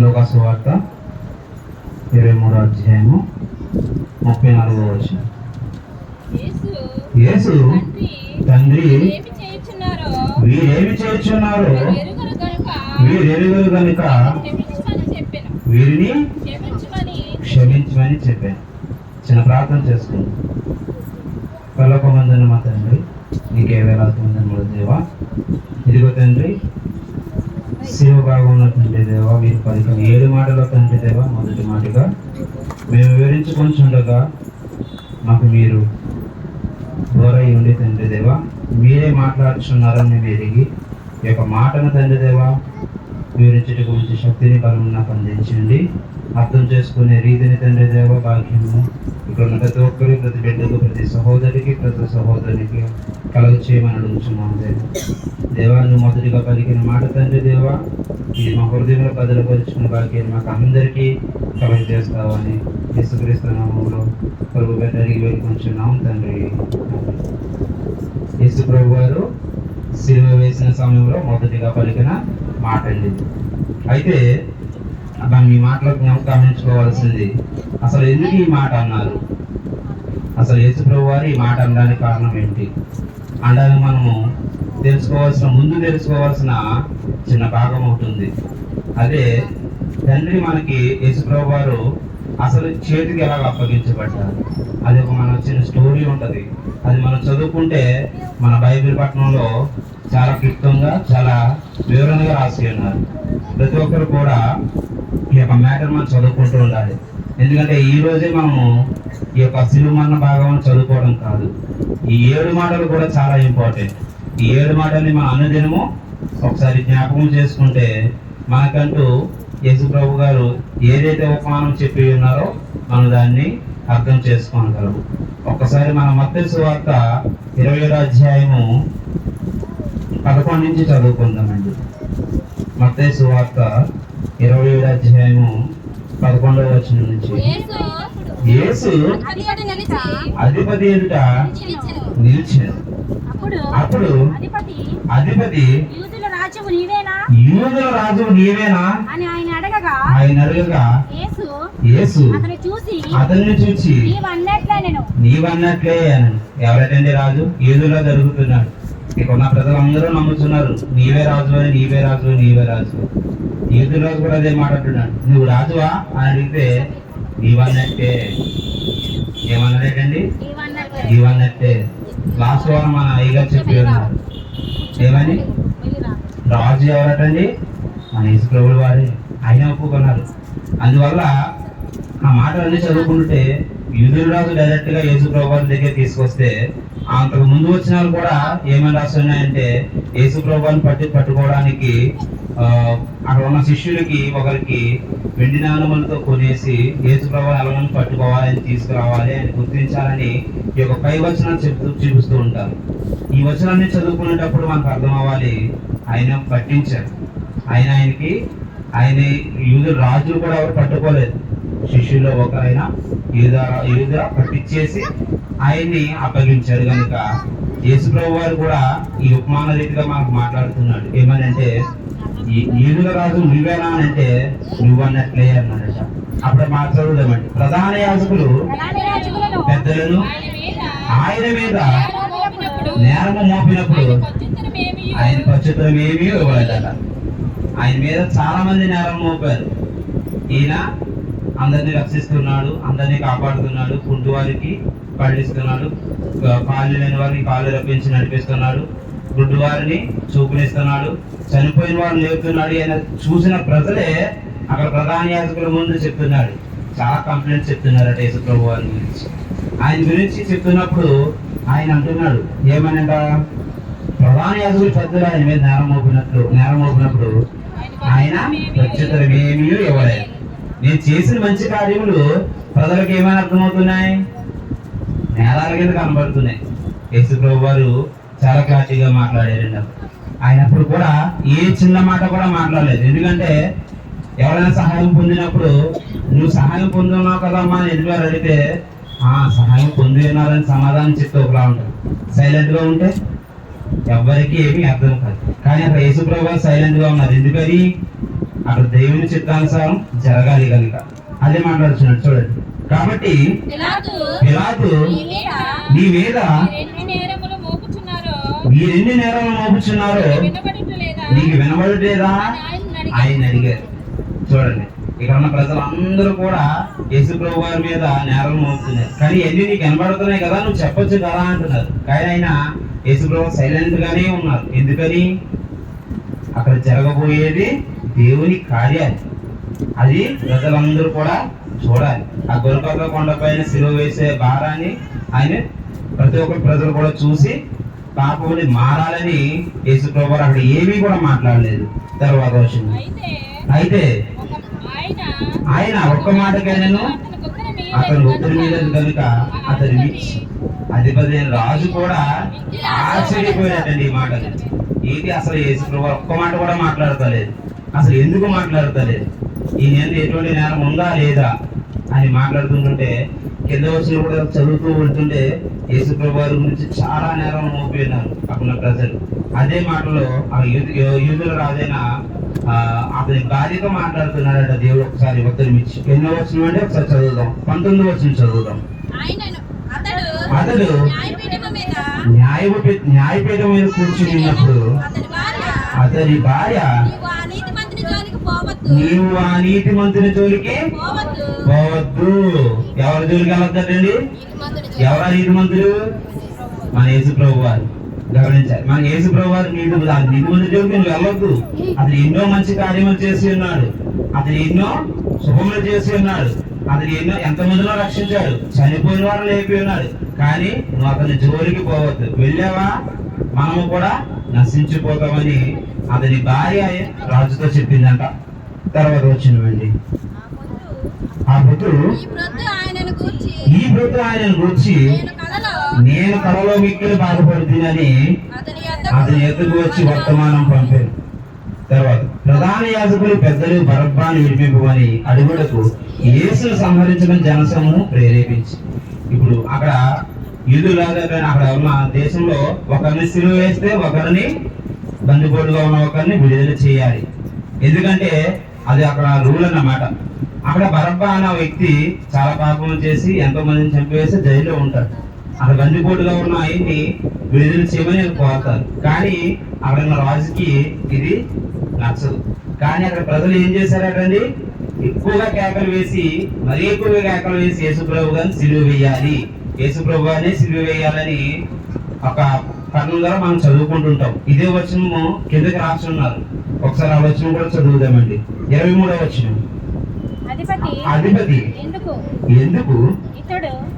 లోకాసు వార్త ఇరవై మూడో అధ్యాయము ముప్పై నాలుగో వచ్చిన యేసు తండ్రి వీరేమి చేర్చున్నారు కనుక వీరెరుగరు కనుక వీరిని క్షమించమని చెప్పాను. చిన్న ప్రార్థన చేసుకుంది. పరలోకమందున మా తండ్రి నీకే వేలాది దేవా. ఇదిగో తండ్రి శివభాగంలో తండ్రి దేవా మీరు పలికిన ఏడు మాటలో తండ్రి దేవా మొదటి మాటగా మేము వివరించుకుంటుండగా మాకు మీరు దూరై ఉండి తండ్రి దేవా మీరే మాట్లాడుచున్నారని మేము ఎరిగి ఈ యొక్క మాటను తండ్రి దేవా వివరించట గురించి శక్తిని బలం నాకు అందించండి. అర్థం చేసుకునే రీతిని తండ్రి దేవ భాగ్యము. ఇక్కడ ఉన్న ప్రతి ఒక్కరి ప్రతి బిడ్డకు ప్రతి సహోదరికి ప్రతి సహోదరికి కలుగు చేయమని అడుగుతున్నాం దేవ. దేవాన్ని మొదటిగా పలికిన మాట తండ్రి దేవా ఇది మా హృదయంలో బదులుపరుచుకున్న భాగ్యాన్ని మాకు అందరికీ కలుగు చేస్తావని యేసుక్రీస్తునామంలో ప్రభు ప్రభు వెళ్ళి వేడుకుంటున్నాం తండ్రి. యేసు ప్రభు గారు సిలువ వేసిన సమయంలో మొదటిగా పలికిన మాట అండి అయితే మనం ఈ మాటలో జ్ఞాపకం గమనించుకోవాల్సింది అసలు ఎందుకు ఈ మాట అన్నారు? అసలు యేసుప్రభు వారు ఈ మాట అనడానికి కారణం ఏంటి? అనడానికి మనము తెలుసుకోవాల్సిన ముందు తెలుసుకోవాల్సిన చిన్న భాగం ఉంటుంది అదే తండ్రి మనకి యేసుప్రభు వారు అసలు చేతికి ఎలా అప్పగించబడ్డారు? అది ఒక మన వచ్చిన స్టోరీ ఉంటుంది. అది మనం చదువుకుంటే మన బైబిల్ పట్టణంలో చాలా క్లుప్తంగా చాలా వివరంగా రాసి ఉన్నారు. ప్రతి ఒక్కరు కూడా ఈ యొక్క మ్యాటర్ మనం చదువుకుంటూ ఉండాలి. ఎందుకంటే ఈ రోజే మనము ఈ యొక్క సిలుమన్న భాగం చదువుకోవడం కాదు. ఈ ఏడు మాటలు కూడా చాలా ఇంపార్టెంట్ ఈ ఏడు మాటల్ని మన అనుదినము ఒకసారి జ్ఞాపకం చేసుకుంటే మనకంటూ యేసు ప్రభు గారు ఏదైతే ఉపమానం చెప్పి ఉన్నారో మనం దాన్ని అర్థం చేసుకోగలము ఒక్కసారి మన మత్తయి సువార్త ఇరవై ఏడో అధ్యాయము పదకొండు నుంచి చదువుకుందామండి. మత్తయి సువార్త ఇరవై అధ్యాయము పదకొండవ వచనం నుంచి. యేసు అధిపతి ఎదుట నిలిచెను. అప్పుడు అధిపతి రాజ్యము నీవేనా? యూదుల రాజు నీవేనా? అని ఆయన అడగగా ఆయన అడగగా యేసు యేసు అతను చూసి అతన్ని చూచి నీవు అన్నట్లే నేను. నీవన్నట్లే అని ఎవరటండి రాజు? యూదులో జరుగుతున్నాడు. ఇక్కడ ఉన్న ప్రజలందరూ నమ్ముతున్నారు. నీవే రాజు అని నీవే రాజు నీవే రాజు. యూదుల రాజు కూడా అదే మాట్లాడుతున్నాడు నువ్వు రాజువా? అని అడిగితే నీవన్నట్టే. అన్నట్లే నీవన్నట్టే. లాస్ట్ వారం మన అయ్యగారు చెప్పి ఏమని? రాజు ఎవరటండి? మన యేసుప్రభుల వారే. ఆయన ఒప్పుకున్నారు. అందువల్ల ఆ మాటలన్నీ చదువుకుంటే యూదుల రాజు డైరెక్ట్గా యేసుప్రభు వారి దగ్గర తీసుకొస్తే అంతకు ముందు వచ్చిన వాళ్ళు కూడా ఏమని రాస్తున్నాయంటే యేసు వారిని పట్టి పట్టుకోవడానికి అక్కడ ఉన్న శిష్యులకి ఒకరికి వెండి నాణములతో కొనేసి యేసుప్రభు ఎలాగని పట్టుకోవాలని తీసుకురావాలి అని గుర్తించాలని ఈ యొక్క పై వచనాలు చెప్తూ చూపిస్తూ ఉంటారు. ఈ వచనాన్ని చదువుకునేటప్పుడు మనకు అర్థం అవ్వాలి ఆయన పట్టించారు ఆయన ఆయనకి ఆయన యూదు రాజులు కూడా ఎవరు పట్టుకోలేదు. శిష్యుల్లో ఒకరైనా యూద యూద పట్టించేసి ఆయన్ని అప్పగించాడు కనుక యేసుప్రభు వారు కూడా ఈ ఉపమాన రీతిగా మాకు మాట్లాడుతున్నాడు. ఏమనంటే ఈ రాజు నువ్వేనా? అని అంటే నువ్వు అన్నట్లే అన్నాడట. అప్పుడు మాట ప్రధాన యాజకులు పెద్దలను ఆయన మీద మోపినప్పుడు నేరము మోపినప్పుడు ఆయన పత్యుత్తరమేమి ఏమీ ఇవ్వలేదట. ఆయన మీద చాలా మంది నేరం మోపారు. ఈయన అందరినీ రక్షిస్తున్నాడు అందరినీ కాపాడుతున్నాడు కుంటువారికి వారికి పండిస్తున్నాడు కాళ్ళు లేని వారిని కాళ్ళు రప్పించి నడిపిస్తున్నాడు గుడ్డు వారిని చూపునిస్తున్నాడు చనిపోయిన వారిని లేపుతున్నాడు ఆయన చూసిన ప్రజలే అక్కడ ప్రధాన యాజకుల ముందు చెప్తున్నాడు చాలా కంప్లైంట్స్ చెప్తున్నారట యేసుప్రభు వారి గురించి. ఆయన గురించి చెప్తున్నప్పుడు ఆయన అంటున్నాడు ఏమనంట? ప్రధాన యాజకులు పెద్దలు ఆయన మీద నేరం మోపినట్లు నేరం మోపినప్పుడు ఆయన ప్రత్యుత్తరం ఏమీ ఇవ్వలేదు. నేను చేసిన మంచి కార్యములు ప్రజలకు ఏమైనా అర్థమవుతున్నాయి? నేరాల కింద కనబడుతున్నాయి. యేసు ప్రభు వారు చాలా క్లారిటీగా మాట్లాడారండి. అప్పుడు. ఆయన అప్పుడు కూడా ఏ చిన్న మాట కూడా మాట్లాడలేదు. ఎందుకంటే ఎవరైనా సహాయం పొందినప్పుడు నువ్వు సహాయం పొందున్నావు కదమ్మా అని ఎదురు అడిగితే ఆ సహాయం పొంది ఉన్నారని సమాధానం చెప్తే ఒకలా ఉంటారు సైలెంట్గా ఉంటే ఎవ్వరికి ఏమీ అర్థం కాదు. కానీ అక్కడ యేసుప్రభు సైలెంట్గా ఉన్నారు. ఎందుకని? అక్కడ దేవుని చిత్తానుసారం జరగాలి కనుక. అదే మాట్లాడుతున్నాడు. చూడండి. కాబట్టి పిలాతు నీ మీద మీరెన్ని నేరాలు మోపుచున్నారో నీకు వినబడలేదా ఆయన అడిగి ఆయన అడిగారు చూడండి ఇక్కడ ఉన్న ప్రజలందరూ కూడా యేసు ప్రభు వారి మీద నేరం మోపుతున్నారు. కానీ ఎన్ని నీకు వినబడుతున్నాయి కదా నువ్వు చెప్పొచ్చు కదా అంటున్నారు. కానీ ఆయన యేసు ప్రభు సైలెంట్ గానే ఉన్నారు. ఎందుకని? అక్కడ జరగబోయేది దేవుని కార్యాలు. అది ప్రజలందరూ కూడా చూడాలి. ఆ గొరకొక కొండ పైన సిలువ వేసే భారాన్ని ఆయన ప్రతి ఒక్క ప్రజలు కూడా చూసి పాపముని మారాలని యేసు ప్రభు అక్కడ ఏమీ కూడా మాట్లాడలేదు. తర్వాత వచ్చింది. అయితే ఆయన ఒక్క మాటకైనాను అతని ఒత్తిడి మీద కనుక అతని అధిపతి అయిన రాజు కూడా ఆశ్చర్యపోయాడండి ఈ మాటలు. ఏంటి అసలు యేసు ప్రభు ఒక్క మాట కూడా మాట్లాడతలేదు. అసలు ఎందుకు మాట్లాడతలేదు? ఈ నేను ఎటువంటి నేరం ఉందా లేదా అని మాట్లాడుతుంటుంటే కింద వచ్చిన కూడా చదువుతూ ఉంటుంటే యేసు ప్రభు వారి గురించి చాలా నేరం మోపినారు అక్కడ ప్రజలు. అదే మాటలో ఆ యూదుల రాజైన అతని భార్యతో మాట్లాడుతున్నాడట దేవుడు ఒకసారి ఉత్తరం ఇచ్చి ఎన్నో వచ్చిన అంటే ఒకసారి చదువుదాం. పంతొమ్మిది వచ్చిన చదువుదాం. అతడు న్యాయపీఠం మీద కూర్చుని ఉన్నప్పుడు అతని భార్య నీవు ఆ నీతి మంత్రి జోలికి పోవద్దు. ఎవరి జోలికి మంత్రి ఎవరా నీతి మంత్రులు మన యేసు ప్రభు వారు. గమనించాలి. మన యేసు ప్రభు వారు నీతి నీతి మంత్రి జోలికి నువ్వు వెళ్ళొద్దు. అతను ఎన్నో మంచి కార్యములు చేసి ఉన్నాడు. అతను ఎన్నో శుభములు చేసి ఉన్నాడు. అతను ఎన్నో ఎంతమందిలో రక్షించాడు. చనిపోయిన వారు లేపి ఉన్నాడు. కానీ నువ్వు అతని జోలికి పోవద్దు. వెళ్ళావా? మనము కూడా నశించిపోతామని అతని భార్య రాజుతో చెప్పిందంట. తర్వాత వచ్చినవండి. ఆ పుత్రుడు ఈ ప్రొద్దు ఆయనను గూర్చి నేను కలలో మిక్కిలి బాధపడుతుందని అతని ఎద్దుకు వచ్చి వర్తమానం పంపారు. తర్వాత ప్రధాన యాజకులు పెద్దలు బరబ్బాని విడిపింపమని అడుగుటకు యేసును సంహరించడం జనసమూహం ప్రేరేపించి ఇప్పుడు అక్కడ యూదులాగా కానీ అక్కడ ఉన్న దేశంలో ఒకరిని సిలువ వేస్తే ఒకరిని బందిపోటుగా ఉన్న ఒకరిని విడుదల చేయాలి. ఎందుకంటే అది అక్కడ రూల్ అన్నమాట. అక్కడ బరబ్బ అన్న వ్యక్తి చాలా పాపం చేసి ఎంతో మందిని చంపివేసి జైల్లో ఉంటాడు. అక్కడ బందిపోటుగా ఉన్న ఆయన్ని విడుదల చేయమని కోరుతారు. కానీ అక్కడ ఉన్న రాజుకి ఇది నచ్చదు. కానీ అక్కడ ప్రజలు ఏం చేశారటండి? ఎక్కువగా కేకలు వేసి మరీ ఎక్కువగా కేకలు వేసి యేసుప్రభు గారిని సిలువ వేయాలి. యేసుప్రభు గారిని సిలువ వేయాలని ఒక కర్ణం ద్వారా మనం చదువుకుంటుంటాం. ఇదే వచనము కిందకి రాసి ఉన్నారు ఒకసారి ఆ వచనం కూడా చదువుదామండి. ఇరవై మూడో వచనం. అధిపతి ఎందుకు?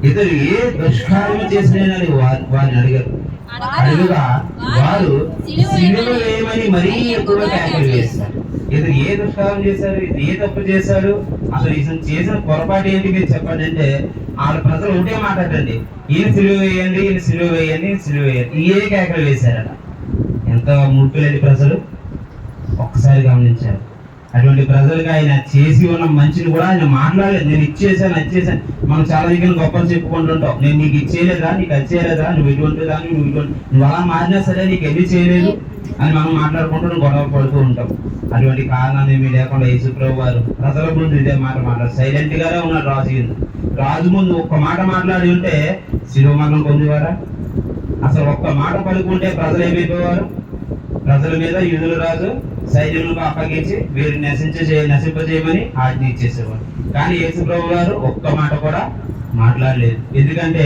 ఇతడు ఏ దుష్కార్యం చేసినని వారి- వారిని అడిగారు. అడుగుగా వారు సిలువ వేయమని మరీ ఎక్కువగా కేకలు వేస్తారు. ఇతను ఏ దుష్కారం చేశారు ఇది ఏ తప్పు చేశారు అసలు ఇతను చేసిన పొరపాటు ఏంటి మీరు చెప్పండి అంటే వాళ్ళ ప్రజలు ఒకటే మాట్లాడండి ఈయన సిలువ వేయండి ఈయన సిలువ వేయండి ఈయన సిలువ వేయండి. ఏ కేకలు వేశారట? ఎంత ముట్టులేని ప్రజలు ఒక్కసారి గమనించారు. అటువంటి ప్రజలకు ఆయన చేసి ఉన్న మంచిని కూడా ఆయన మాట్లాడలేదు. నేను ఇచ్చేసాను ఇచ్చేసాను మనం చాలా దగ్గర గొప్పలు చెప్పుకుంటుంటాం. నేను నీకు ఇచ్చేయలేదా? నీకు అది చేయలేదా? నువ్వు ఇటువంటి దాన్ని నువ్వు ఇటువంటి నువ్వు అలా మారినా సరే నీకు ఎన్ని చేయలేదు? అని మనం మాట్లాడుకుంటూ గొడవ పడుతూ ఉంటాం. అటువంటి కారణాన్ని ఏమీ లేకుండా యేసుప్రభు వారు ప్రజల ముందు ఇదే మాట మాట్లాడు సైలెంట్ గానే ఉన్నాడు రాజు రాజు ముందు ఒక్క మాట మాట్లాడి ఉంటే శిరోమరణం పొందేవారా? అసలు ఒక్క మాట పలుకుంటే ప్రజలు ఏమైపోయేవారు? ప్రజల మీద యూదుల రాజు సైన్యులను అప్పగించి వీరు నశించ నశింపజేయమని ఆజ్ఞ ఇచ్చేసేవాడు. కానీ యేసుప్రభు గారు ఒక్క మాట కూడా మాట్లాడలేదు. ఎందుకంటే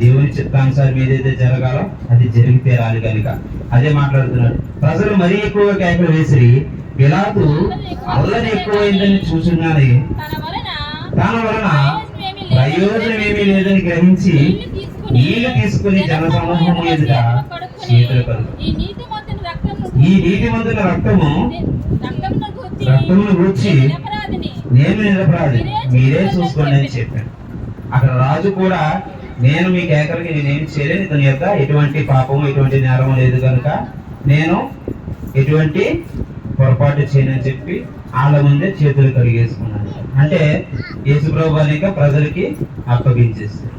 దేవుని చిత్తానుసారం ఏదైతే జరగాలో అది జరిగి తీరాలి కనుక. అదే మాట్లాడుతున్నాడు. ప్రజలు మరీ ఎక్కువగా కేకలు వేసి పిలాతు అల్లరి ఎక్కువైందని చూస్తున్నారని తన వలన ప్రయోజనం ఏమీ లేదని గ్రహించి నీళ్ళు తీసుకుని జన సమూహము ఎదుట చేతులు కలుగు ఈ నీతి నీతిమంతుల రక్తము రక్తమును గూర్చి నేను నిరపరాధి మీరే చూసుకోండి అని చెప్పాను అక్కడ రాజు కూడా నేను మీ కేకలకి నేనేం చేయలేను. ఇతని యొక్క ఎటువంటి పాపము ఎటువంటి నేరము లేదు కనుక నేను ఎటువంటి పొరపాటు చేయనని చెప్పి వాళ్ళ ముందే చేతులు కడిగేసుకున్నాను. అంటే యేసుప్రభు అనేక ప్రజలకి అప్పగించేస్తారు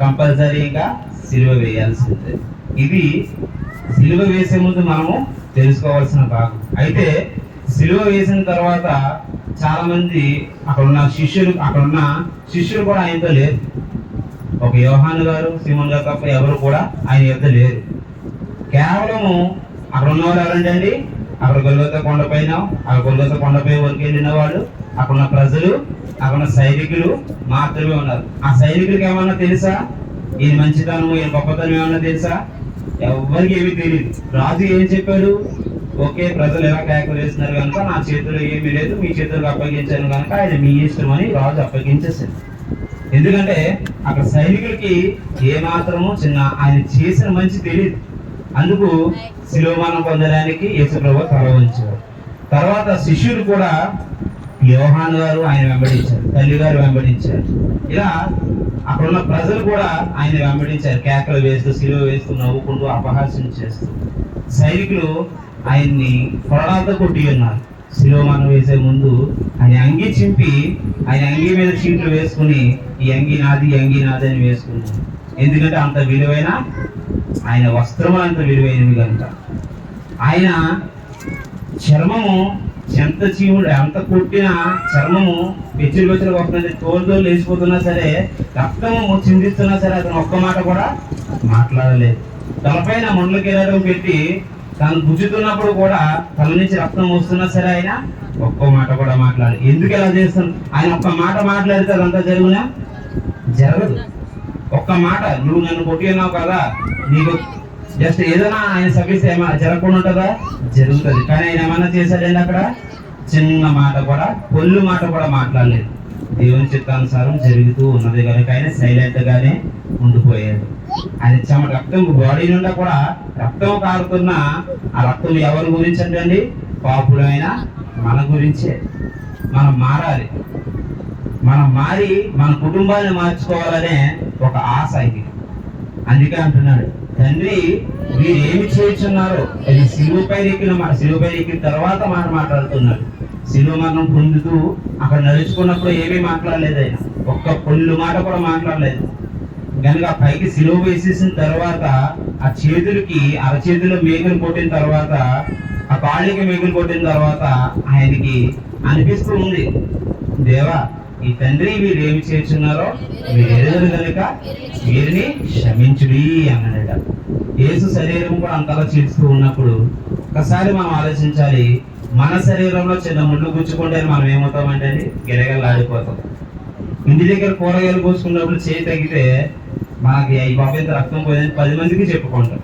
కంపల్సరీగా సిలువ వేయాల్సిందే. ఇది సిలువ వేసే ముందు మనము తెలుసుకోవాల్సిన భాగం. అయితే సిలువ వేసిన తర్వాత చాలా మంది అక్కడున్న శిష్యులు అక్కడున్న శిష్యులు కూడా ఆయనతో లేరు. ఒక యోహాను గారు సిమోన్ గారు తప్ప ఎవరు కూడా ఆయన యొక్క లేరు. కేవలము అక్కడ ఉన్నవాళ్ళు ఎవరండి అండి అక్కడ గొల్గొత్త కొండపైన అక్కడ గొల్గొత్త కొండపై వరకు వెళ్ళిన వాళ్ళు అక్కడ ఉన్న ప్రజలు అక్కడ ఉన్న సైనికులు మాత్రమే ఉన్నారు. ఆ సైనికులకు ఏమన్నా తెలుసా? ఈయన మంచితనము ఈయన గొప్పతనం ఏమన్నా తెలుసా? ఎవరికి ఏమీ తెలియదు రాజు ఏం చెప్పాడు? ఓకే ప్రజలు ఎలా కేకలు వేస్తున్నారు కనుక నా చేతిలో ఏమీ లేదు మీ చేతులకు అప్పగించాను కనుక ఆయన మీ ఇష్టం అని రాజు అప్పగించేసాడు ఎందుకంటే అక్కడ సైనికులకి ఏ చిన్న ఆయన చేసిన మంచి తెలియదు అందుకు శిలోమానం పొందడానికి యేసుప్రభు తల వంచారు తర్వాత శిష్యులు కూడా యోహాన్ గారు ఆయన వెంబడించారు తల్లి గారు వెంబడించారు. ఇలా అక్కడ ఉన్న ప్రజలు కూడా ఆయన వెంబడించారు. కేకలు వేస్తూ సిలువ వేస్తూ నవ్వుకుంటూ అపహాస్యం చేస్తూ. సైనికులు ఆయన్ని కొరడాలతో కొట్టి ఉన్నారు. శిలోమానం వేసే ముందు ఆయన అంగి చింపి ఆయన అంగి మీద చీట్లు వేసుకుని ఈ అంగి నాది ఈ అంగి నాది అని వేసుకున్నారు. ఎందుకంటే అంత విలువైన ఆయన వస్త్రములు అంత విలువైనవి కనుక. ఆయన చర్మము ఎంత చీముడు ఎంత కొట్టిన చర్మము పెచ్చులు పెచ్చులు వస్తుంది తోలుతో లేచిపోతున్నా సరే రక్తము చిందిస్తున్నా సరే అతను ఒక్క మాట కూడా మాట్లాడలేదు. తలపైన ముండ్ల కిరీటం పెట్టి తను గుజ్జుతున్నప్పుడు కూడా తల నుంచి రక్తం వస్తున్నా సరే ఆయన ఒక్క మాట కూడా మాట్లాడాలి ఎందుకు ఇలా చేస్తాను ఆయన ఒక్క మాట మాట్లాడితే అదంతా జరుగునా? జరగదు. ఒక్క మాట నువ్వు నన్ను కొట్టి ఉన్నావు కదా నీకు జస్ట్ ఏదైనా ఆయన సర్వీస్ ఏమైనా జరగకుండా ఉంటుందా? జరుగుతుంది. కానీ ఆయన ఏమైనా చేశాడండి అక్కడ? చిన్న మాట కూడా పొల్లు మాట కూడా మాట్లాడలేదు. దేవుని చిత్తానుసారం జరుగుతూ ఉన్నది కనుక ఆయన సైలెంట్గానే ఉండిపోయాడు. ఆయన చెమ రక్తం బాడీ నుండి కూడా రక్తం కారుతున్న ఆ రక్తం ఎవరి గురించి అంటే పాపులైన మన గురించే. మనం మారాలి. మనం మారి మన కుటుంబాన్ని మార్చుకోవాలనే ఒక ఆశ ఇది అందుకే అంటున్నాడు తండ్రి మీరు ఏమి చేయుచున్నారో. అది సిలువపై ఎక్కిన మా సిలువపై ఎక్కిన తర్వాత మాట మాట్లాడుతున్నాడు. సిలువ మరణం పొందుతూ అక్కడ నడుచుకున్నప్పుడు ఏమీ మాట్లాడలేదు ఆయన. ఒక్క పొల్లు మాట కూడా మాట్లాడలేదు. కనుక ఆ పైకి సిలువ వేసేసిన తర్వాత ఆ చేతులకి అరచేతిలో మేకలు కొట్టిన తర్వాత ఆ కాళ్ళకి మేకలు కొట్టిన తర్వాత ఆయనకి అనిపిస్తూ ఉంది దేవా ఈ తండ్రి వీరు ఏమి చేస్తున్నారో మీరు ఎదురు కనుక వీరిని క్షమించుడి అన్నాడట. యేసు శరీరం కూడా అంతలా చీల్చుతూ ఉన్నప్పుడు ఒకసారి మనం ఆలోచించాలి మన శరీరంలో చిన్న ముళ్ళు గుచ్చుకుంటే మనం ఏమవుతామంటే అండి గిరగలాడిపోతాం ఇంటి దగ్గర కూరగాయలు కోసుకున్నప్పుడు చేయి తగ్గితే మనకి ఈ బాబు రక్తం పోయిందని పది మందికి చెప్పుకుంటాం.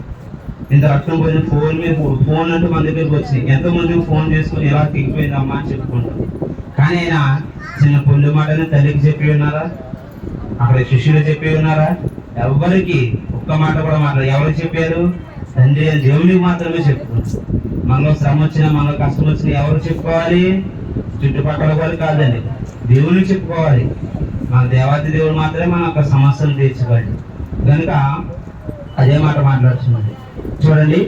ఇంత రక్తం పోయిన ఫోన్ మీద ఫోన్ అంటూ మన దగ్గరికి వచ్చి ఎంతో ఫోన్ చేసుకుని ఎలా తిరిగిపోయిందమ్మా అని చెప్పుకుంటాం. కానీ ఆయన చిన్న పొల్లు మాటని తల్లికి చెప్పి ఉన్నారా? అక్కడ శిష్యులు చెప్పి ఉన్నారా? ఎవరికి ఒక్క మాట కూడా మాట్లాడారు ఎవరు చెప్పారు? తండ్రి దేవునికి మాత్రమే చెప్పుకున్నారు మనలో శ్రమ వచ్చినా మనలో కష్టం వచ్చినా ఎవరు చెప్పుకోవాలి? చుట్టుపక్కల వాళ్ళు కాదండి. దేవునికి చెప్పుకోవాలి. మన దేవాది దేవుడు మాత్రమే మన యొక్క సమస్యలు తీర్చుకోవాలి కనుక అదే మాట మాట్లాడుతున్నది చూడండి.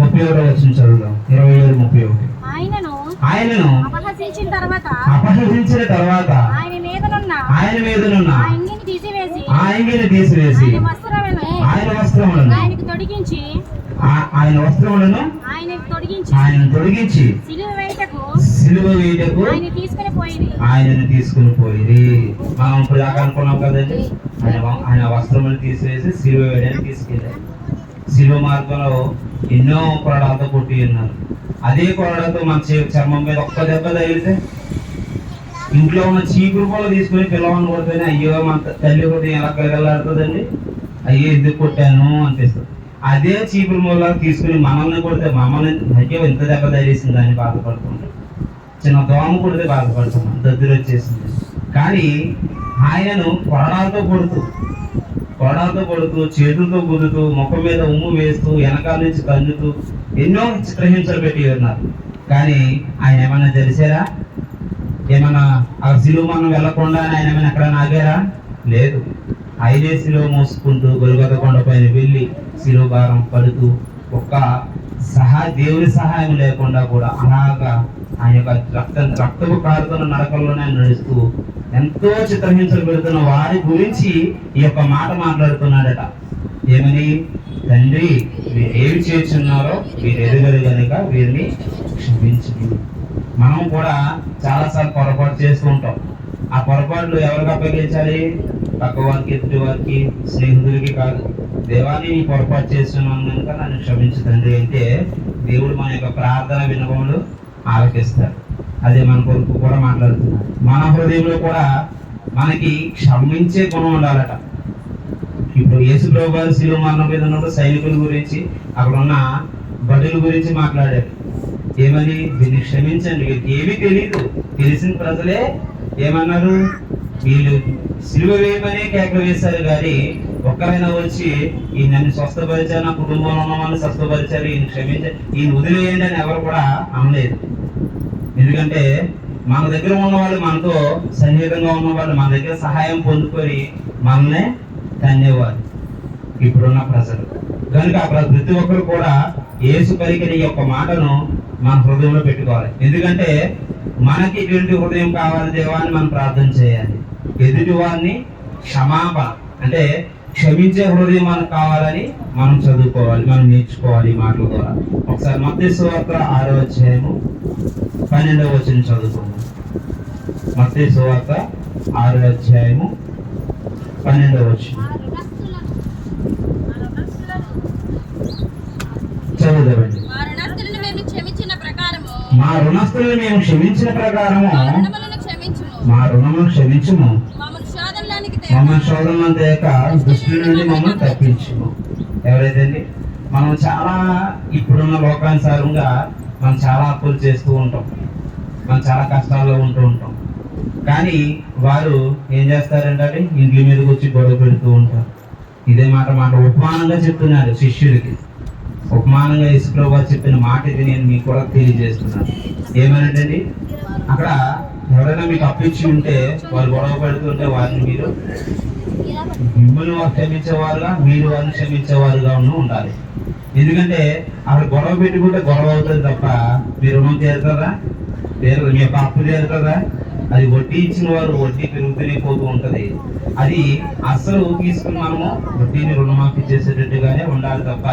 ముప్పై ఒకటో వచ్చిన చదువుదాం. ఇరవై ఏడు ముప్పై ఒకటి. ఆయనను ఆయనను అపహసించిన తర్వాత అపహసించిన తర్వాత ఆయన మీదనున్న ఆయన మీదనున్న ఆ ఇంగిని తీసివేసి ఆ అంగిని తీసివేసి ఆయన వస్త్రములను ఆయన వస్త్రములను ఆయనకు తొడిగించి ఆ- ఆయన వస్త్రములను ఆయనకు తొడిగించి ఆయన సిలువ వేయటకు ఆయన తీసుకుని పోయింది ఆయనను తీసుకుని పోయి మనం ఇప్పుడు దాకా అనుకున్నాం కదండి. ఆయన ఆయన వస్త్రములు తీసివేసి సిలువ వేయడానికి తీసుకెళ్ళారు. శిలువ మార్గంలో ఎన్నో కొరడాలతో కొట్టి ఉన్నారు. అదే కొరడాతో మన చర్మం మీద ఒక్క దెబ్బ తగిలితే ఇంట్లో ఉన్న చీపురు కూడా తీసుకుని పిల్లవాడిని కొడితేనే అయ్యో మన తల్లి హృదయం ఎలా కలగలాడుతుందండి? అయ్యో ఎందుకు కొట్టాను? అనిపిస్తుంది. అదే చీపురు మూల తీసుకుని మనల్ని కొడితే మమ్మల్ని అయ్యో ఎంత దెబ్బ తగిలేసింది అని బాధపడుతుంటాం. చిన్న దోమ కొడితే బాధపడుతున్నాం దద్దరు వచ్చేసింది కానీ ఆయనను కొరడాలతో కొడుతూ కొరడాలతో కొడుతూ చేతులతో గుద్దుతూ ముఖం మీద ఉమ్ము వేస్తూ వెనకాల నుంచి కందుతూ ఎన్నో చిత్రహింసలు పెట్టి ఉన్నారు. కానీ ఆయన ఏమైనా తెలిసారా? ఏమైనా ఆ సిలువ మనం వెళ్ళకుండా ఆయన ఏమైనా ఎక్కడ నాగారా లేదు. ఆయనే సిలువ మోసుకుంటూ గొలుగత కొండపైన వెళ్ళి సిలువ భారం పడుతూ ఒక్క సహా దేవుని సహాయం లేకుండా కూడా అలాగా ఆ యొక్క రక్తం రక్తపు కారుతున్న నరకంలోనే ఆయన నడుస్తూ ఎంతో చిత్రహింసలు పెడుతున్న వారి గురించి ఈ యొక్క మాట మాట్లాడుతున్నాడట. ఏమని? తండ్రి మీరు ఏమి చేస్తున్నారో మీరు ఎదగదు కనుక వీరిని క్షమించు మనం కూడా చాలాసార్లు పొరపాటు చేస్తూ ఉంటాం. ఆ పొరపాట్లు ఎవరికి అప్పగించాలి? పక్క వారికి ఎదుటి వారికి స్నేహితులకి కాదు. దేవాన్ని నీ పొరపాటు చేస్తున్నాను కనుక నన్ను క్షమించు తండ్రి. అంటే దేవుడు మన యొక్క ప్రార్థన వినపములు ఆలకిస్తారు. అదే మన కొరకు కూడా మాట్లాడుతున్నారు. మన హృదయంలో కూడా మనకి క్షమించే గుణం ఉండాలట. ఇప్పుడు యేసు ప్రభు గారు శిలువ మరణం మీద ఉన్నప్పుడు సైనికుల గురించి అక్కడ ఉన్న బడుల గురించి మాట్లాడారు. ఏమని? దీన్ని క్షమించండి. వీరికి ఏమీ తెలియదు తెలిసిన ప్రజలే ఏమన్నారు? వీళ్ళు సిలువ వేయమనే కేకలు వేశారు కానీ ఒక్కరైనా వచ్చి ఈ నన్ను స్వస్థపరిచారు నా కుటుంబంలో ఉన్న వాళ్ళని స్వస్థపరిచారు ఈయన క్షమించారు ఈయన వదిలేయండి అని ఎవరు కూడా అనలేదు. ఎందుకంటే మన దగ్గర ఉన్న వాళ్ళు మనతో సన్నిహితంగా ఉన్న వాళ్ళు మన దగ్గర సహాయం పొందుకొని మనల్నే తన్నేవారు ఇప్పుడున్న ప్రజలు. కనుక ప్రతి ఒక్కరు కూడా యేసు పలికిన యొక్క మాటను మన హృదయంలో పెట్టుకోవాలి. ఎందుకంటే మనకి ఇటువంటి హృదయం కావాలి దేవా అని మనం ప్రార్థన చేయాలి. ఎదుటి వారిని క్షమాపణ అంటే క్షమించే హృదయం మనకు కావాలని మనం చదువుకోవాలి మనం నేర్చుకోవాలి మాటల ద్వారా. ఒకసారి మత్స్య వార్త ఆరో అధ్యాయము పన్నెండవ వచ్చిన చదువుకుందాం. మత్స్య సువార్త ఆరో అధ్యాయము పన్నెండవ వచ్చిన చదువుదామండి. మా రుణస్థులను మేము క్షమించిన ప్రకారము మా రుణస్తులను మేము క్షమించిన ప్రకారము మా రుణములను క్షమించుము మమ్మల్ని శోధన తేక దుష్టుల నుండి మమ్మల్ని తప్పించుము. ఎవరైతే అండి మనం చాలా ఇప్పుడున్న లోకానుసారంగా మనం చాలా అప్పులు చేస్తూ ఉంటాం. మనం చాలా కష్టాల్లో ఉంటూ ఉంటాం. కానీ వారు ఏం చేస్తారంటే అండి ఇంటి మీదకి వచ్చి గొడవ పెడుతూ ఉంటారు. ఇదే మాట మాట ఉపమానంగా చెప్తున్నారు శిష్యుడికి ఉపమానంగా వారు చెప్పిన మాట ఇది నేను మీకు కూడా తెలియజేస్తున్నాను. ఏమనంటండి అక్కడ ఎవరైనా మీకు అప్పించి ఉంటే వారు గొడవ పెడుతుంటే వారిని మీరు మిమ్మల్ని వారు క్షమించేవారుగా మీరు వారిని క్షమించేవారుగా ఉండాలి. ఎందుకంటే అక్కడ గొడవ పెట్టుకుంటే గొడవ అవుతుంది తప్ప మీరు రుణం తీరుతారా? తీరు మీ యొక్క అప్పు తీరుతారా? అది వడ్డీ ఇచ్చిన వారు వడ్డీ పెరుగుతూనే పోతూ ఉంటుంది. అది అసలు తీసుకున్నాము వడ్డీని రుణమాఫీ చేసేటట్టుగానే ఉండాలి తప్ప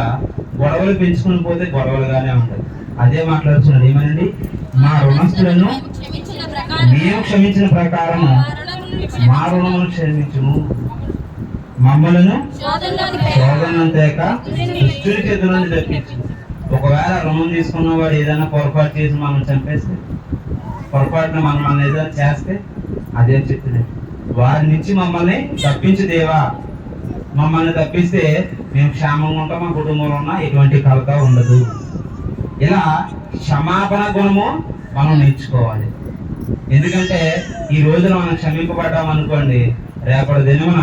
గొడవలు పెంచుకుని పోతే గొడవలుగానే ఉంటుంది అదే మాట్లాడుతున్నాడు. ఏమనండి? మా రుణస్తులను మేము క్షమించిన ప్రకారం మా రుణములను రుణమును క్షమించుము. మమ్మలను శోధనలోనికి శోధనంతేక దుష్టుని చేతుల నుండి తప్పించు. ఒకవేళ రుణం తీసుకున్న వాడు ఏదైనా పొరపాటు చేసి మనం చంపేస్తే పొరపాటున మనం మనం ఏదైనా చేస్తే అదే చెప్తున్నాడు. వారి నుంచి మమ్మల్ని తప్పించు దేవా. మమ్మల్ని తప్పిస్తే మేము క్షేమంగా ఉంటాం మా కుటుంబంలో ఉన్న ఎటువంటి కలత ఉండదు. ఇలా క్షమాపణ గుణము మనం నేర్చుకోవాలి. ఎందుకంటే ఈ రోజున మనం క్షమింపబడ్డాం అనుకోండి రేపటి దినమున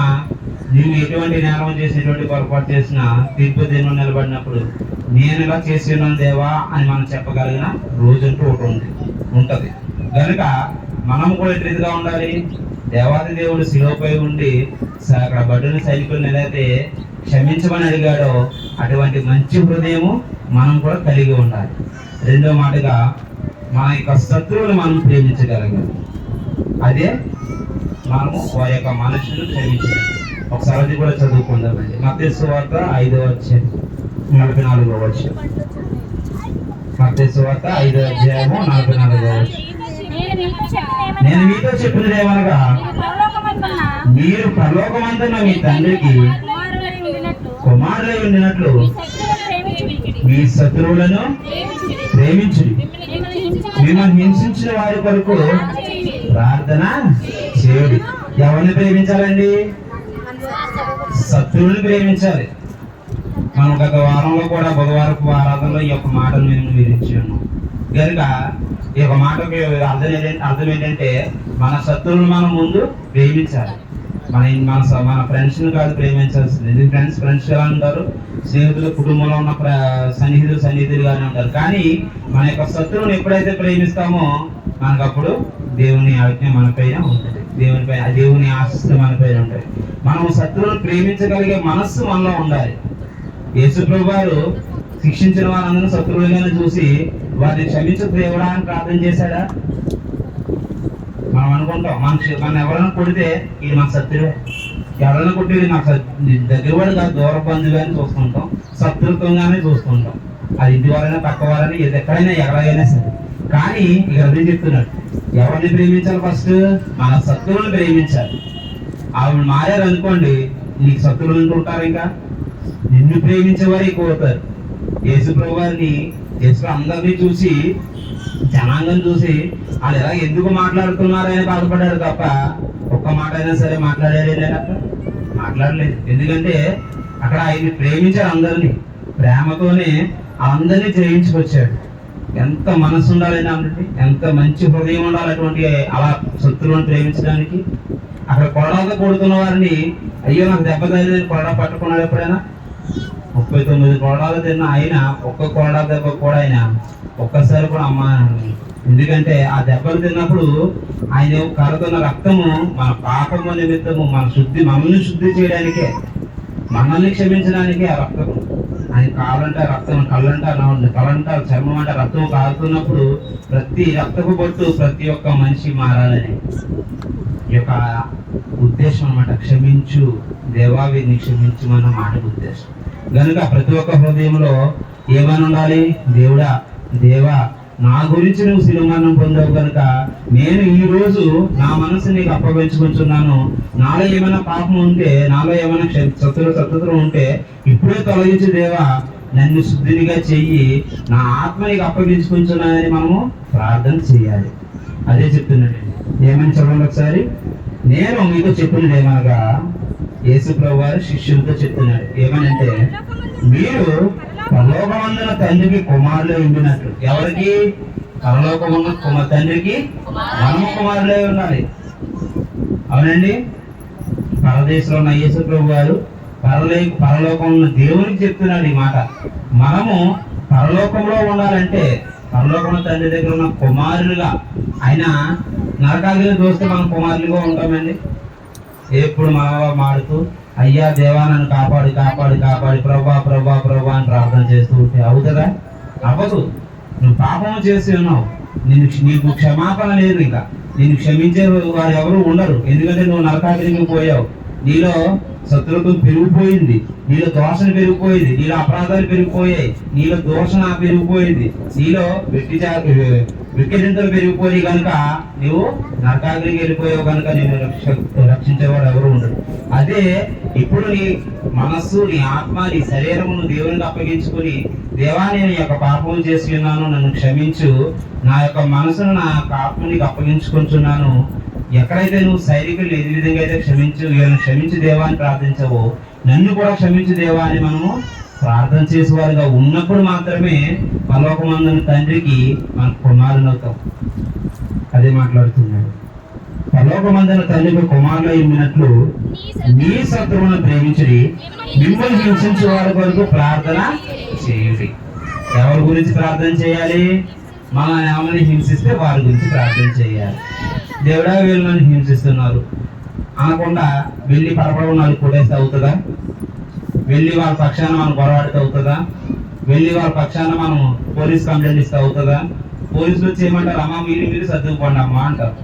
నీవు ఎటువంటి నేరం చేసి ఎటువంటి పొరపాటు చేసినా తీర్పు దినం నిలబడినప్పుడు నేను ఇలా చేసి ఉన్నాను దేవా అని మనం చెప్పగలిగిన రోజంటూ ఒకటి ఉంది ఉంటుంది. కనుక మనం కూడా ఎట్టి రీతిగా ఉండాలి? దేవాది దేవుడు శిలోపై ఉండి అక్కడ బడ్డుని సైనికులు ఏదైతే క్షమించమని అడిగాడో అటువంటి మంచి హృదయము మనం కూడా కలిగి ఉండాలి. రెండో మాటగా మన యొక్క శత్రువులు మనం ప్రేమించగలగాలి అదే మనము వారి యొక్క మనుషులు క్షమించడం ఒకసారి అది కూడా చదువుకుందామండి. మత్స్సు వార్త ఐదో వచ్చే నలభై నాలుగో వచ్చే మత్స్సు వార్త ఐదో అధ్యాయము నలభై నాలుగో వచ్చే నేను మీతో చెప్పిన చెప్పినది ఏమనగా మీరు పరలోకమందున్న మీ తండ్రికి కుమారులై ఉండినట్లు మీ శత్రువులను మీ శత్రువులను ప్రేమించుడి. నిన్ను హింసించిన వారి కొరకు ప్రార్థన చేయడు. ఎవరిని ప్రేమించాలండి? శత్రువుని ప్రేమించాలి. మనం గత వారంలో కూడా బుధవారపు ఆరాధనలో ఈ యొక్క మాటను మేము వివరించి కనుక ఈ యొక్క మాటకి అర్థం ఏంటంటే అర్థం ఏంటంటే మన శత్రువులు మనం ముందు ప్రేమించాలి. మన మన స- మన ఫ్రెండ్స్ని కాదు ప్రేమించాల్సింది. ఎందుకు ఫ్రెండ్స్ ఫ్రెండ్స్ ఎలా ఉంటారు స్నేహితులు కుటుంబంలో ఉన్న ప్ర- సన్నిహితులు సన్నిహితులుగానే ఉంటారు కానీ మన యొక్క శత్రువుని ఎప్పుడైతే ప్రేమిస్తామో మనకు అప్పుడు దేవుని ఆజ్ఞ మన పైన ఉంటుంది. దేవుని పైన దేవుని ఆశిస్తే మన పైన ఉంటాయి మనం శత్రువుని ప్రేమించగలిగే మనస్సు మనలో ఉండాలి. యేసుప్రభు గారు శిక్షించిన వారందరూ శత్రువులుగానే చూసి వారిని క్షమించు దేవుడా అని ప్రార్థన చేశాడా? మనం అనుకుంటాం. మన మనం ఎవరైనా కొడితే ఇది మన శత్రువే. ఎవరైనా కొట్టేది నాకు దగ్గర వాడు కాదు దూర బంధువుగానే చూసుకుంటాం శత్రుత్వంగానే చూసుకుంటాం అది ఇంటి వారైనా పక్క వారైనా ఇది ఎక్కడైనా ఎవరైనా సరే. కానీ ఇక అదే చెప్తున్నాడు. ఎవరిని ప్రేమించాలి ఫస్ట్? మన శత్రువుని ప్రేమించాలి. ఆవిడ మారారు అనుకోండి నీకు శత్రువులు అనుకుంటారు ఇంకా. నిన్ను ప్రేమించే వారు ఎక్కువ అవుతారు. యేసు ప్రభు వారిని యేసు అందరినీ చూసి జనాంగం చూసి వాళ్ళు ఎలా ఎందుకు మాట్లాడుతున్నారని బాధపడ్డారు తప్ప ఒక్క మాట అయినా సరే మాట్లాడారు మాట్లాడలేదు. ఎందుకంటే అక్కడ ఆయన్ని ప్రేమించారు అందరినీ. ప్రేమతోనే అందరినీ జయించుకొచ్చాడు. ఎంత మనసు ఉండాలని అన్నట్టు ఎంత మంచి హృదయం ఉండాలి అటువంటి అలా శత్రువులను ప్రేమించడానికి. అక్కడ కొడాలతో కొడుతున్న వారిని అయ్యో నాకు దెబ్బ తగిలింది కొరడా పట్టుకున్నాడు ఎప్పుడైనా? ముప్పై తొమ్మిది కొరడాలు తిన్న ఆయన ఒక్క కొరడా దెబ్బ కూడా ఆయన ఒక్కసారి కూడా అమ్మ ఎందుకంటే ఆ దెబ్బలు తిన్నప్పుడు ఆయన కలుగుతున్న రక్తము మన పాపము నిమిత్తము మన శుద్ధి మమ్మల్ని శుద్ధి చేయడానికే మనల్ని క్షమించడానికే ఆ రక్తం ఆయన కావాలంటే ఆ రక్తం కళ్ళంటే కళ్ళంట చర్మం అంటే రక్తం కాలుతున్నప్పుడు ప్రతి రక్తపు బొట్టు ప్రతి ఒక్క మనిషి మారాలని. ఈ యొక్క ఉద్దేశం అనమాట క్షమించు దేవా వీరిని క్షమించమన్న మాట ఉద్దేశం. కనుక ప్రతి ఒక్క హృదయంలో ఏమని ఉండాలి? దేవుడా దేవా నా గురించి నువ్వు సినిమాను పొందావు కనుక నేను ఈ రోజు నా మనసు నీకు అప్పగించుకుంటున్నాను. నాలో ఏమైనా పాపం ఉంటే నాలో ఏమైనా సత్తులు సత్తులు ఉంటే ఇప్పుడే తొలగించు దేవా. నన్ను శుద్ధినిగా చెయ్యి. నా ఆత్మ నీకు అప్పగించుకుంటున్నానని మనము ప్రార్థన చేయాలి. అదే చెప్తున్నాడు ఏమని చెప్పండి ఒకసారి? నేను మీకు చెప్పినది ఏమనగా యేసు ప్రభు వారు శిష్యులతో చెప్తున్నాడు ఏమనంటే మీరు పరలోకమందున తండ్రికి కుమారులే ఉండినట్లు. ఎవరికి? పరలోకమున్న కుమ తండ్రికి మనము కుమారులే ఉండాలి. అవునండి? పరదేశంలో ఉన్న యేసు ప్రభు గారు పరలే పరలోకంలో ఉన్న దేవునికి చెప్తున్నాడు ఈ మాట. మనము పరలోకంలో ఉండాలంటే పరలోకంలో తండ్రి దగ్గర ఉన్న కుమారులుగా ఆయన నరకాగ్ని చూస్తే మనం కుమారులుగా ఉంటామండి? ఎప్పుడు మనవా మాడుతూ అయ్యా దేవా నన్ను కాపాడు కాపాడు కాపాడు. ప్రభా ప్రభా ప్రభా అని ప్రార్థన చేస్తూ ఉంటే అవుతుందా? అవ్వదు. నువ్వు పాపం చేసి ఉన్నావు. నిన్ను నీకు క్షమాపణ లేదు ఇంకా. నిన్ను క్షమించే వారు ఎవరు ఉండరు. ఎందుకంటే నువ్వు నరకాగ్నికి పోయావు. నీలో శత్రుత్వం పెరిగిపోయింది. నీలో దోషణ పెరిగిపోయింది. నీలో అపరాధాలు పెరిగిపోయాయి. నీలో దోషణ పెరిగిపోయింది. నీలో వెట్టి వికసింతలు పెరిగిపోయి కనుక నువ్వు నరకాగ్రికి వెళ్ళిపోయావు కనుక నేను రక్ష రక్షించేవాడు ఎవరు ఉండడు అదే ఇప్పుడు నీ మనస్సు నీ ఆత్మ నీ శరీరమును దేవునికి అప్పగించుకుని దేవా నేను ఈ యొక్క పాపం చేసి ఉన్నాను నన్ను క్షమించు. నా యొక్క మనసును నా యొక్క ఆత్మనికి అప్పగించుకుంటున్నాను. ఎక్కడైతే నువ్వు సైనికులు ఏ విధంగా అయితే క్షమించు వీళ్ళని క్షమించు దేవా అని ప్రార్థించవో నన్ను కూడా క్షమించు దేవా అని మనము ప్రార్థన చేసేవారుగా ఉన్నప్పుడు మాత్రమే పరలోకమందున తండ్రికి మన కుమారులు అవుతాం. అదే మాట్లాడుతున్నాడు. పరలోకమందున తండ్రికి కుమారులు ఇమ్మినట్లు మీ శత్రువులను ప్రేమించుడి మిమ్మల్ని హింసించే వారి కొరకు ప్రార్థన చేయండి. ఎవరి గురించి ప్రార్థన చేయాలి? మన ఏమని హింసిస్తే వారి గురించి ప్రార్థన చేయాలి. దేవుడా వీళ్ళు నన్ను హింసిస్తున్నారు. అనకుండా వెళ్ళి పరపడ నాలుగు కొట్టేస్తే అవుతుందా? వెళ్ళి వాళ్ళ పక్షాన మనం గొడవాడితే అవుతుందా? వెళ్ళి వాళ్ళ పక్షాన మనం పోలీస్ కంప్లైంట్ ఇస్తే అవుతుందా? పోలీసులు వచ్చి ఏమంటారు? అమ్మ మీరు మీరు సర్దుకుపోండి అమ్మ అంటారు.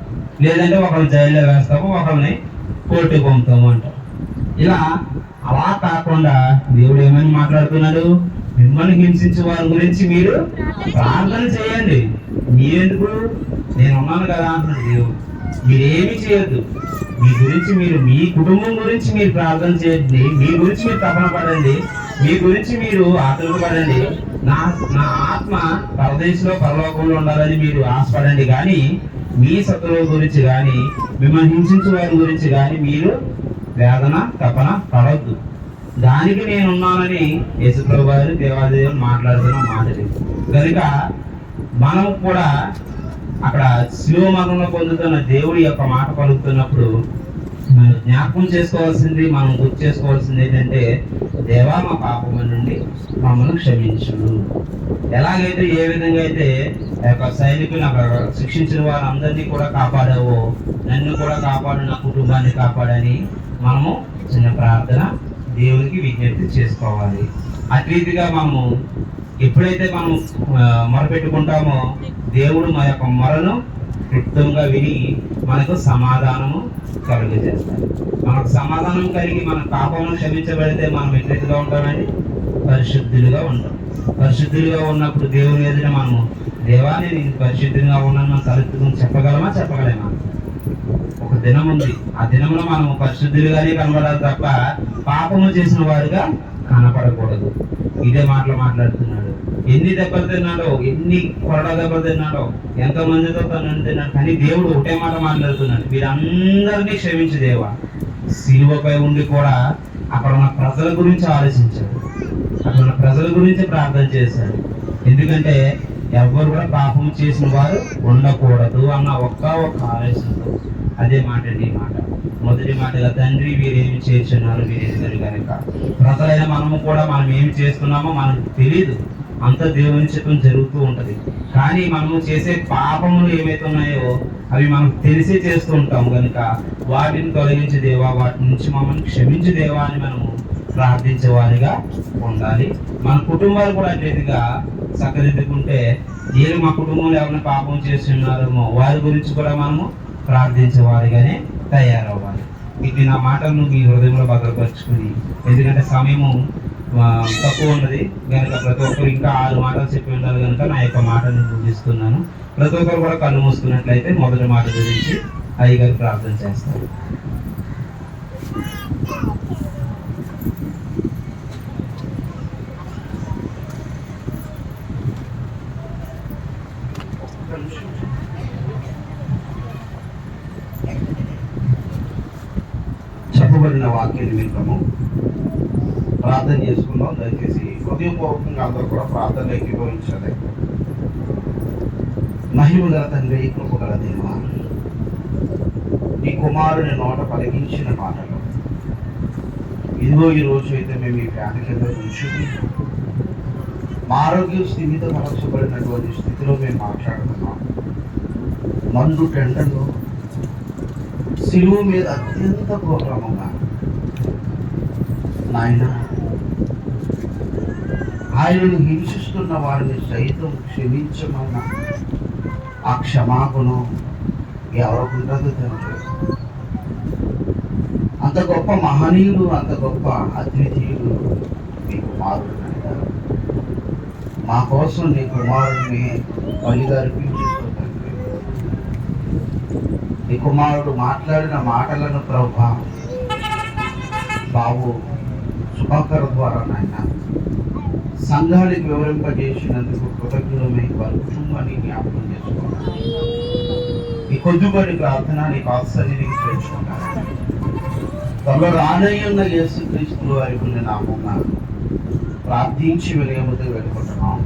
లేదంటే ఒకరిని జైల్లో వేస్తాము ఒకరిని కోర్టుకు పంపుతాము అంటారు. ఇలా అలా కాకుండా దేవుడు ఏమని మాట్లాడుతున్నాడు? మిమ్మల్ని హింసించే వారి గురించి మీరు ప్రార్థన చేయండి. మీరెందుకు? నేను ఉన్నాను కదా అంటున్నాడు దేవుడు. మీరేమి చేయొద్దు. మీ గురించి మీరు మీ కుటుంబం గురించి మీరు ప్రార్థన చేయండి. మీ గురించి మీరు తపన పడండి. మీ గురించి మీరు ఆకలి పడండి. నా నా ఆత్మ పరదేశంలో పరలోకంలో ఉండాలని మీరు ఆశపడండి. కానీ మీ శత్రువుల గురించి కానీ మిమ్మల్ని హింసించే వారి గురించి కానీ మీరు వేదన తపన పడవద్దు దానికి నేను ఉన్నానని గారు దేవాదేవులు మాట్లాడుతున్న మాట కనుక మనం కూడా అక్కడ శివ మరణంలో పొందుతున్న దేవుడి యొక్క మాట పలుకుతున్నప్పుడు మనం జ్ఞాపకం చేసుకోవాల్సింది మనం గుర్తు చేసుకోవాల్సింది ఏంటంటే దేవా మా పాపం నుండి మమ్మల్ని క్షమించు ఎలాగైతే ఏ విధంగా అయితే ఆ యొక్క సైనికులు అక్కడ శిక్షించిన వారందరినీ కూడా కాపాడావో నన్ను కూడా కాపాడు నా కుటుంబాన్ని కాపాడని మనము చిన్న ప్రార్థన దేవునికి విజ్ఞప్తి చేసుకోవాలి. అటు రీతిగా మనము ఎప్పుడైతే మనం మొరపెట్టుకుంటామో దేవుడు మా యొక్క మొరను క్లుప్తంగా విని మనకు సమాధానము కలుగజేస్తారు మనకు సమాధానం కలిగి మన పాపమును క్షమించబడితే మనం ఎట్లయితేగా ఉంటామండి? పరిశుద్ధులుగా ఉంటాం. పరిశుద్ధులుగా ఉన్నప్పుడు దేవుని ఎదుట మనము దేవాన్ని నేను పరిశుద్ధంగా ఉన్నాను మనం తలెత్తుకుని చెప్పగలమా? చెప్పగలేమా? ఒక దినం ఉంది. ఆ దినంలో మనం పరిశుద్ధులుగానే కనబడాలి తప్ప పాపము చేసిన వారుగా కనపడకూడదు. ఇదే మాటలు మాట్లాడుతున్నాడు. ఎన్ని దెబ్బలు తిన్నాడో ఎన్ని కొరడ దెబ్బలు తిన్నాడో ఎంత మందితో తను తిన్నాడు. కానీ దేవుడు ఒకటే మాట మాట్లాడుతున్నాడు. వీరందరినీ క్షమించి దేవా. సిలువపై ఉండి కూడా అక్కడ ఉన్న ప్రజల గురించి ఆలోచించాడు. అక్కడ ఉన్న ప్రజల గురించి ప్రార్థన చేశాడు. ఎందుకంటే ఎవరు కూడా పాపం చేసిన వారు ఉండకూడదు అన్న ఒక్క ఒక్క ఆలోచనతో. అదే మాట నీ మాట. మొదటి మాటగా తండ్రి వీరేమి చేస్తున్నారు? వీరేమి కనుక. ప్రజలైన మనము కూడా మనం ఏమి చేస్తున్నామో మనకు తెలియదు అంత దేవుని చిత్తం జరుగుతూ ఉంటుంది. కానీ మనము చేసే పాపములు ఏవైతే ఉన్నాయో అవి మనకు తెలిసే చేస్తూ ఉంటాం కనుక వాటిని తొలగించి దేవా వాటి నుంచి మమ్మల్ని క్షమించి దేవా అని మనము ప్రార్థించే వారిగా ఉండాలి. మన కుటుంబాలు కూడా అట్లేదిగా చక్కదిద్దుకుంటే ఏమి మా కుటుంబంలో ఎవరైనా పాపం చేస్తున్నారేమో వారి గురించి కూడా మనము ప్రార్థించే వారిగానే తయారవ్వాలి. ఇది నా మాటలను మీ హృదయంలో భద్రపరుచుకుని ఎందుకంటే సమయము తక్కువ ఉన్నది. కనుక ప్రతి ఒక్కరు ఇంకా ఆరు మాటలు చెప్పి ఉండాలి కనుక నా యొక్క మాటను పూజిస్తున్నాను. ప్రతి ఒక్కరు కూడా కళ్ళు మూసుకున్నట్లయితే మొదటి మాట గురించి అయ్యగారు ప్రార్థన చేస్తారు. నిమిత్తము ప్రార్థన చేసుకుందాం. దయచేసి హృదయపూర్వకంగా అందరూ కూడా ప్రార్థన ఏకీభవించాలి మహిమ గల తండ్రి కృపగల దేవ నీ కుమారుని నోట పలికించిన మాటలు. ఇదిగో ఈ రోజు అయితే మేము ఈ వ్యాధి కింద ఉంచుకుని మా ఆరోగ్యం స్థిమిత పరచబడినటువంటి స్థితిలో మేము మాట్లాడుతున్నాం. మందు టెండలో సిలువు మీద అత్యంత ఘోరముగా నాయన. ఆయనను హింసిస్తున్న వారిని సైతం క్షమించమన్న. ఆ క్షమాగుణం ఎవరికి ఉంటుందో తండ్రి. అంత గొప్ప మహనీయుడు అంత గొప్ప అద్వితీయుడు మీ కుమారుడు మా కోసం నీ కుమారుడిని బలిగా అర్పించేస్తూ నీ కుమారుడు మాట్లాడిన మాటలను ప్రభా బాబు ప్రభాకర్ ద్వారా నాయన. సంఘానికి వివరింపజేసినందుకు కృతజ్ఞులమై వారి కుటుంబాన్ని జ్ఞాపకం చేసుకున్నాను. ఈ కొద్దిపడి ప్రార్థన నీకు ఆశ్చర్యానికి చేర్చుకున్నాను త్వరలో రానయ్యున్న యేసుక్రీస్తు వారికి నామన్న ప్రార్థించి వినయముతో వెళ్ళుకుంటున్నాం